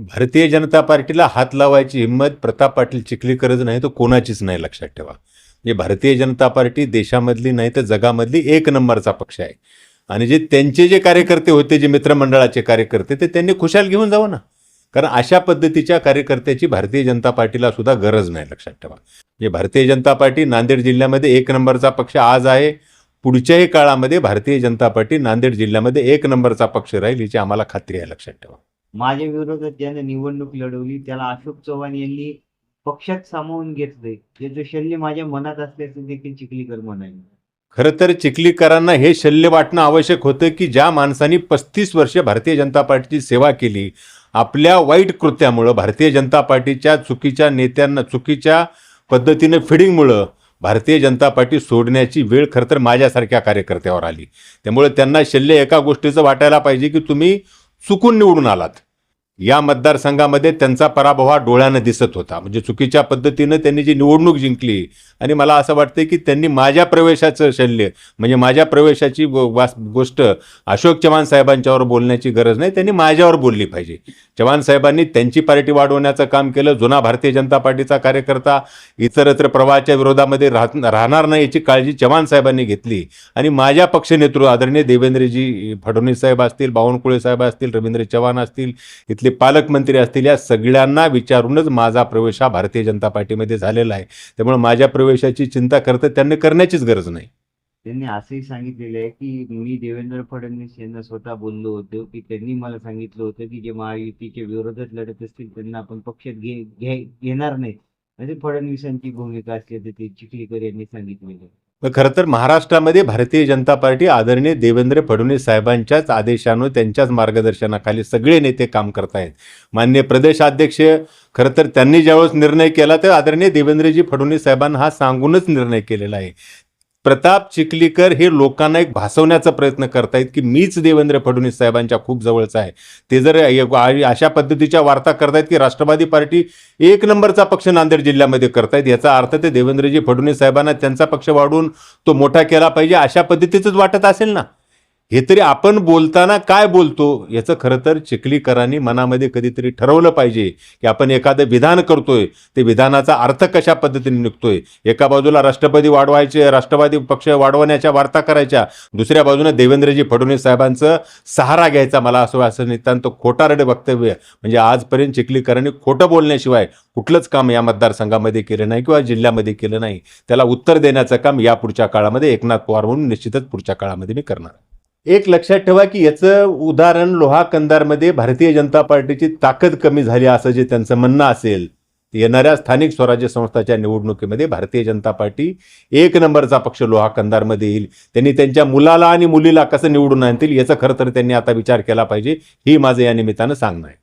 भारतीय जनता पार्टीला हात लावायची हिंमत प्रताप पाटील चिखलीकरच नाही तर कोणाचीच नाही लक्षात ठेवा. म्हणजे भारतीय जनता पार्टी देशामधली नाही तर जगामधली एक नंबरचा पक्ष आहे. आणि जे त्यांचे जे कार्यकर्ते होते जे मित्रमंडळाचे कार्यकर्ते ते त्यांनी खुशाल घेऊन जावं ना. कारण अशा पद्धतीच्या कार्यकर्त्याची भारतीय जनता पार्टीला सुद्धा गरज नाही लक्षात ठेवा. म्हणजे भारतीय जनता पार्टी नांदेड जिल्ह्यामध्ये एक नंबरचा पक्ष आज आहे. पुढच्याही काळामध्ये भारतीय जनता पार्टी नांदेड जिल्ह्यामध्ये एक नंबरचा पक्ष राहील याची आम्हाला खात्री आहे लक्षात ठेवा. माझ्या विरोधात ज्याने निवडणूक लढवली त्याला अशोक चव्हाण यांनी पक्षात सामावून घेतलंय याचं शल्य माझ्या मनात असल्याचं देखील चिखलीकर म्हणाले. खरं तर चिखलीकरांना हे शल्य वाटणं आवश्यक होतं की ज्या माणसांनी पस्तीस वर्ष भारतीय जनता पार्टीची सेवा केली आपल्या वाईट कृत्यामुळं भारतीय जनता पार्टीच्या चुकीच्या नेत्यांना चुकीच्या पद्धतीनं फिडिंगमुळं भारतीय जनता पार्टी सोडण्याची वेळ खरं तर माझ्यासारख्या कार्यकर्त्यावर आली. त्यामुळे त्यांना शल्य एका गोष्टीचं वाटायला पाहिजे की तुम्ही चुकून निवडून आलात. या मतदारसंघामध्ये त्यांचा पराभव हा डोळ्यानं दिसत होता. म्हणजे चुकीच्या पद्धतीनं त्यांनी जी निवडणूक जिंकली आणि मला असं वाटतं की त्यांनी माझ्या प्रवेशाचं शल्य म्हणजे माझ्या प्रवेशाची वास गोष्ट अशोक चव्हाण साहेबांच्यावर बोलण्याची गरज नाही त्यांनी माझ्यावर बोलली पाहिजे. चव्हाण साहेबांनी त्यांची पार्टी वाढवण्याचं काम केलं जुना भारतीय जनता पार्टीचा कार्यकर्ता इतरत्र प्रवाहाच्या विरोधामध्ये राहत राहणार नाही याची काळजी चव्हाण साहेबांनी घेतली. आणि माझ्या पक्षनेतृत्व आदरणीय देवेंद्रजी फडणवीस साहेब असतील बावनकुळे साहेब असतील रवींद्र चव्हाण असतील इथले पालकमंत्री असतील या सगळ्यांना विचारूनच माझा प्रवेश हा भारतीय जनता पार्टीमध्ये झालेला आहे. त्यामुळे माझ्या प्रवेशाची चिंता करत त्यांनी करण्याचीच गरज नाही. त्यांनी असंही सांगितलेलं आहे की मी देवेंद्र फडणवीस यांना स्वतः बोललो होतो की त्यांनी मला सांगितलं होतं की जे महायुतीच्या विरोधात लढत असतील त्यांना आपण पक्षात घे घे- घेणार नाही. म्हणजे फडणवीसांची भूमिका असल्याचं ते चिखलीकर यांनी सांगितलेलं आहे. खरं तर महाराष्ट्रामध्ये भारतीय जनता पार्टी आदरणीय देवेंद्र फडणवीस साहेबांच्याच आदेशानं त्यांच्याच मार्गदर्शनाखाली सगळे नेते काम करतायत मान्य प्रदेशाध्यक्ष खरं तर त्यांनी ज्यावेळेस निर्णय केला तर आदरणीय देवेंद्रजी फडणवीस साहेबांना हा सांगूनच निर्णय केलेला आहे. प्रताप चिखलीकर हे लोकांना एक भासवण्याचा प्रयत्न करतायत की मीच देवेंद्र फडणवीस साहेबांच्या खूप जवळचा आहे. ते जर अशा पद्धतीच्या वार्ता करतायत की राष्ट्रवादी पार्टी एक नंबरचा पक्ष नांदेड जिल्ह्यामध्ये करतायत याचा अर्थ ते देवेंद्रजी फडणवीस साहेबांना त्यांचा पक्ष वाढवून तो मोठा केला पाहिजे अशा पद्धतीचंच वाटत असेल ना? हे तरी आपण बोलताना काय बोलतो याचं खरं तर चिखलीकरांनी मनामध्ये कधीतरी ठरवलं पाहिजे की आपण एखादं विधान करतोय ते विधानाचा अर्थ कशा पद्धतीने निघतोय? एका बाजूला राष्ट्रपती वाढवायचे राष्ट्रवादी पक्ष वाढवण्याच्या वार्ता करायच्या दुसऱ्या बाजूने देवेंद्रजी फडणवीस साहेबांचं सहारा घ्यायचा मला असं असं नितांत खोटारडे वक्तव्य म्हणजे आजपर्यंत चिखलीकरांनी खोटं बोलण्याशिवाय कुठलंच काम या मतदारसंघामध्ये केलं नाही किंवा जिल्ह्यामध्ये केलं नाही. त्याला उत्तर देण्याचं काम या पुढच्या काळामध्ये एकनाथ पवार म्हणून निश्चितच पुढच्या काळामध्ये मी करणार एक लक्षात ठेवा की याचं उदाहरण लोहा कंदारमध्ये भारतीय जनता पार्टीची ताकद कमी झाली असं जे त्यांचं म्हणणं असेल येणाऱ्या स्थानिक स्वराज्य संस्थाच्या निवडणुकीमध्ये भारतीय जनता पार्टी एक नंबरचा पक्ष लोहा कंदारमध्ये येईल. त्यांनी त्यांच्या मुलाला आणि मुलीला कसं निवडून आणतील याचा खरं तर त्यांनी आता विचार केला पाहिजे ही माझं या निमित्तानं सांगणं आहे.